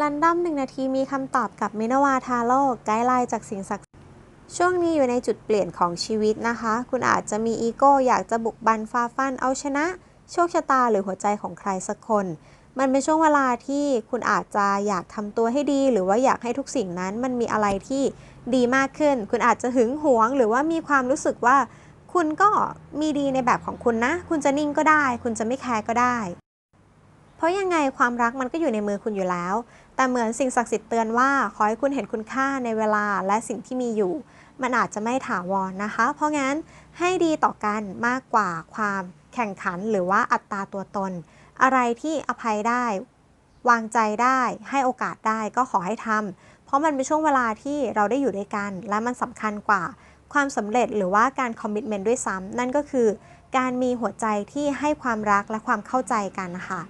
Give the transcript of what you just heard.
รันดอมหนึ่งนาทีมีคำตอบกับเมนาวาทาโร่ไกด์ไลน์จากสิ่งศักดิ์ช่วงนี้อยู่ในจุดเปลี่ยนของชีวิตนะคะ คุณอาจจะมีอีโก้อยากจะบุกบันฟาฟันเอาชนะ โชคชะตาหรือหัวใจของใครสักคน มันเป็นช่วงเวลาที่คุณอาจจะอยากทำตัวให้ดี หรือว่าอยากให้ทุกสิ่งนั้นมันมีอะไรที่ดีมากขึ้น คุณอาจจะหึงหวง หรือว่ามีความรู้สึกว่า คุณก็มีดีในแบบของคุณนะ คุณจะนิ่งก็ได้ คุณจะไม่แคร์ก็ได้ เพราะยังไงความรักมันก็อยู่ในมือคุณอยู่แล้ว แต่เหมือนสิ่งศักดิ์สิทธิ์เตือนว่าขอให้คุณเห็นคุณค่าในเวลาและสิ่งที่มีอยู่ มันอาจจะไม่ถาวรนะคะ เพราะงั้นให้ดีต่อกันมากกว่าความแข่งขันหรือว่าอัตราตัวตน อะไรที่อภัยได้ วางใจได้ ให้โอกาสได้ก็ขอให้ทำเพราะมันเป็นช่วงเวลาที่เราได้อยู่ด้วยกัน และมันสำคัญกว่าความสำเร็จหรือว่าการคอมมิชเมนต์ด้วยซ้ำนั่นก็คือ การมีหัวใจที่ให้ความรักและความเข้าใจกันนะคะ